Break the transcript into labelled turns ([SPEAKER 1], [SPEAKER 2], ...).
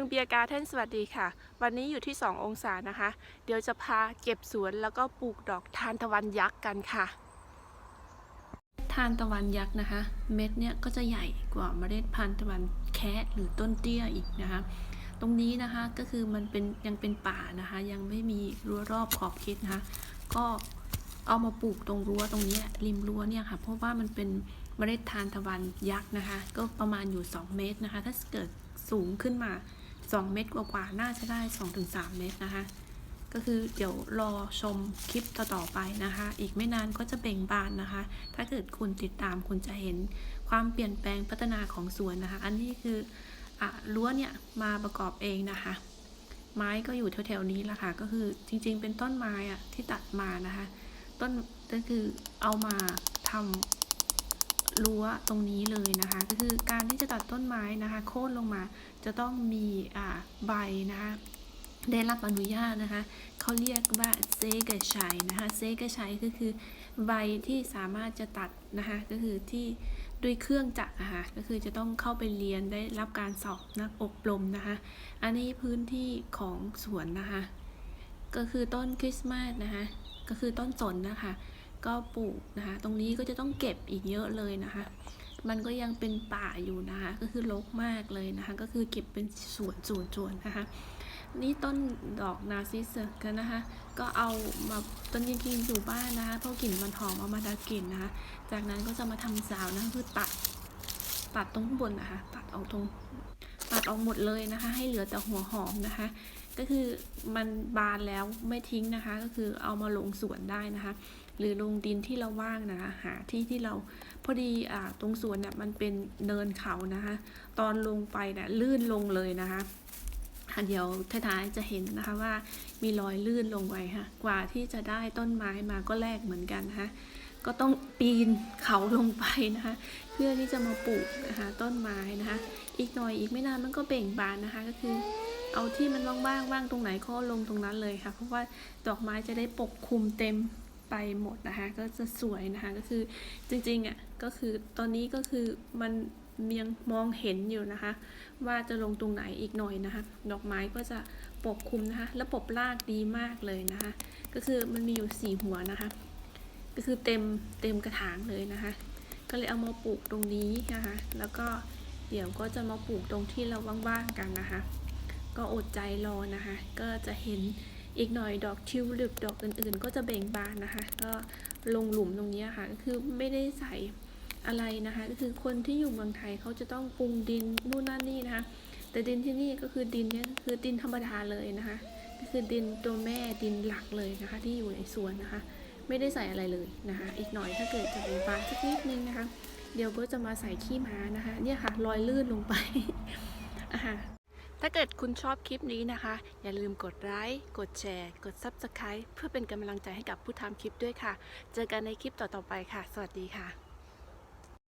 [SPEAKER 1] มืองเบียร์การ์เทนสวัสดีค่ะ วันนี้อยู่ที่ 2 องศานะคะ เดี๋ยวจะพาเก็บสวนแล้วก็ปลูกดอกทานตะวันยักษ์กันค่ะ ทานตะวันยักษ์นะคะ เม็ดเนี่ยก็จะใหญ่กว่าเมล็ดพันธุ์ตะวันแคะหรือต้นเตี้ยอีกนะคะ ตรงนี้นะคะก็คือมันเป็นยังเป็นป่านะคะ ยังไม่มีรั้วรอบขอบเขตนะคะ ก็เอามาปลูกตรงรั้วตรงนี้ริมรั้วเนี่ยค่ะ เพราะว่ามันเป็นเมล็ดทานตะวันยักษ์นะคะ ก็ประมาณอยู่ 2 เมตรนะคะ ถ้าเกิดสูงขึ้นมา 2 เมตรกว่าๆน่าจะได้ 2-3 เมตรนะคะ ก็คือเดี๋ยวรอชมคลิปต่อๆไปนะคะ อีกไม่นานก็จะเบ่งบานนะคะ ถ้าเกิดคุณติดตามคุณจะเห็นความเปลี่ยนแปลงพัฒนาของสวนนะคะ อันนี้คืออะรั้วเนี่ยมาประกอบเองนะคะ ไม้ก็อยู่แถวๆนี้ละค่ะ ก็คือจริงๆเป็นต้นไม้อะที่ตัดมานะคะ ต้นก็คือเอามาทำ รั้วตรงนี้เลยนะคะ ก็คือการที่จะตัดต้นไม้นะคะโค่นลงมาจะต้องมีอ่าใบนะคะได้รับอนุญาตนะคะ เขาเรียกว่าเซกชัยนะคะ เซกชัยก็คือใบที่สามารถจะตัดนะคะ ก็คือที่ด้วยเครื่องจักรนะคะก็คือจะต้องเข้าไปเรียนได้รับการสอบนักอบรมนะคะ อันนี้พื้นที่ของสวนนะคะ ก็คือต้นคริสต์มาสนะคะ ก็คือต้นสนนะคะ ก็ปลูกนะคะ ตรงนี้ก็จะต้องเก็บอีกเยอะเลยนะคะ มันก็ยังเป็นป่าอยู่นะคะ ก็คือรกมากเลยนะคะ ก็คือเก็บเป็นส่วนส่วนส่วนนะคะ นี่ต้นดอกนาซิสกันนะคะ ก็เอามาต้นจริงๆอยู่บ้านนะคะ เพราะกลิ่นมันหอมเอามาดับกลิ่นนะคะ จากนั้นก็จะมาทำสาวนะคือตัดตัดตรงข้างบนนะคะ ตัดออกตรง ตัดออกหมดเลยนะคะ ให้เหลือแต่หัวหอมนะคะ ก็คือมันบานแล้วไม่ทิ้งนะคะ ก็คือเอามาลงสวนได้นะคะ หรือลงดินที่เราว่างนะคะหาที่ที่เราพอดีอ่าตรงสวนเนี่ยมันเป็นเนินเขานะคะ ตอนลงไปเนี่ยลื่นลงเลยนะคะเดี๋ยวท้ายๆจะเห็นนะคะว่ามีรอยลื่นลงไปค่ะ กว่าที่จะได้ต้นไม้มาก็แลกเหมือนกันนะคะ ก็ต้องปีนเขาลงไปนะคะ เพื่อที่จะมาปลูกนะคะต้นไม้นะคะ อีกหน่อยอีกไม่นานมันก็เบ่งบานนะคะ ก็คือเอาที่มันว่างๆว่างตรงไหนก็ลงตรงนั้นเลยค่ะ เพราะว่าดอกไม้จะได้ปกคลุมเต็มไปหมดนะคะ ก็จะสวยนะคะก็คือจริงๆอะก็คือตอนนี้ก็คือมันยังมองเห็นอยู่นะคะ ว่าจะลงตรงไหนอีกหน่อยนะคะ ดอกไม้ก็จะปกคลุมนะคะและปบรากดีมากเลยนะคะ ก็คือมันมีอยู่สี่หัวนะคะ ก็คือเต็มเต็มกระถางเลยนะคะ ก็เลยเอามาปลูกตรงนี้นะคะ แล้วก็เดี๋ยวก็จะมาปลูกตรงที่เราว่างๆกันนะคะ ก็อดใจรอนะคะ ก็จะเห็นอีกหน่อยดอกทิวลิปดอกอื่นๆ ก็จะเบ่งบานนะคะ ก็ลงหลุมตรงนี้ค่ะก็คือไม่ได้ใส่อะไรนะคะ ก็คือคนที่อยู่เมืองไทยเขาจะต้องปรุงดินนู่นนั่นนี่นะคะ แต่ดินที่นี่ก็คือดินเนี่ยคือดินธรรมดาเลยนะคะ ก็คือดินตัวแม่ดินหลักเลยนะคะ ที่อยู่ในสวนนะคะ ไม่ได้ใส่อะไรเลยนะคะ อีกหน่อยถ้าเกิดจะมีบางสักนิดนึงนะคะ เดี๋ยวก็จะมาใส่ขี้ม้านะคะ เนี่ยค่ะรอยลื่นลงไปอะถ้าเกิดคุณชอบคลิปนี้นะคะ อย่าลืมกดไลค์กดแชร์ กด Subscribe เพื่อเป็นกำลังใจให้กับผู้ทำคลิปด้วยค่ะ เจอกันในคลิปต่อๆไปค่ะ สวัสดีค่ะ